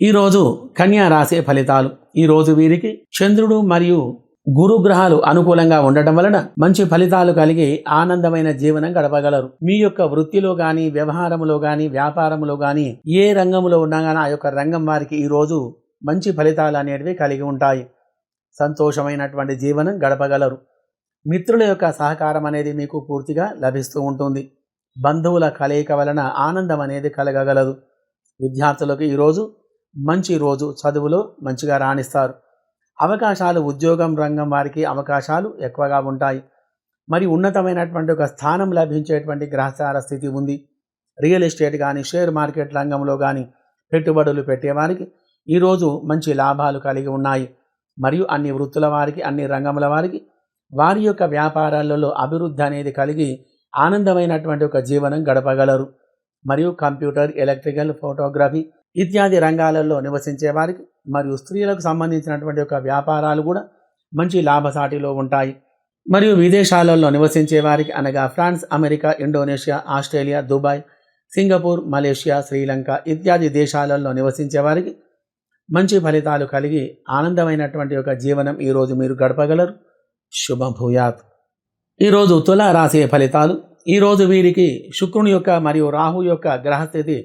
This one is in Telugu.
ఈరోజు కన్యా రాసే ఫలితాలు. ఈరోజు వీరికి చంద్రుడు మరియు గురుగ్రహాలు అనుకూలంగా ఉండటం వలన మంచి ఫలితాలు కలిగి ఆనందమైన జీవనం గడపగలరు. మీ యొక్క వృత్తిలో కానీ వ్యవహారంలో కానీ వ్యాపారంలో కానీ ఏ రంగంలో ఉన్నా కానీ ఆ యొక్క రంగం వారికి ఈరోజు మంచి ఫలితాలు అనేటివి కలిగి ఉంటాయి. సంతోషమైనటువంటి జీవనం గడపగలరు. మిత్రుల యొక్క సహకారం అనేది మీకు పూర్తిగా లభిస్తూ ఉంటుంది. బంధువుల కలయిక వలన ఆనందం అనేది కలగగలదు. విద్యార్థులకు ఈరోజు మంచి రోజు చదువులో మంచిగా రాణిస్తారు. అవకాశాలు ఉద్యోగం రంగం వారికి అవకాశాలు ఎక్కువగా ఉంటాయి. మరి ఉన్నతమైనటువంటి ఒక స్థానం లభించేటువంటి గ్రహచార స్థితి ఉంది. రియల్ ఎస్టేట్ కానీ షేర్ మార్కెట్ రంగంలో కానీ పెట్టుబడులు పెట్టేవారికి ఈరోజు మంచి లాభాలు కలిగి ఉన్నాయి. మరియు అన్ని వృత్తుల వారికి అన్ని రంగముల వారికి వారి యొక్క వ్యాపారాలలో అభివృద్ధి అనేది కలిగి ఆనందమైనటువంటి ఒక జీవనం గడపగలరు. మరియు కంప్యూటర్ ఎలక్ట్రికల్ ఫోటోగ్రఫీ ఇత్యాది రంగాలలో నివసించే వారికి మరియు స్త్రీలకు సంబంధించినటువంటి ఒక వ్యాపారాలు కూడా మంచి లాభసాటిలో ఉంటాయి. మరియు విదేశాలలో నివసించే వారికి అనగా France America Indonesia Australia Dubai Singapore Malaysia Sri Lanka ఇత్యాది దేశాలలో నివసించే వారికి మంచి ఫలితాలు కలిగి ఆనందమైనటువంటి ఒక జీవనం ఈరోజు మీరు గడపగలరు. శుభభూయాత్. ఈరోజు తుల రాశి ఫలితాలు. ఈరోజు వీరికి శుక్రుని యొక్క మరియు రాహు యొక్క గ్రహస్థితి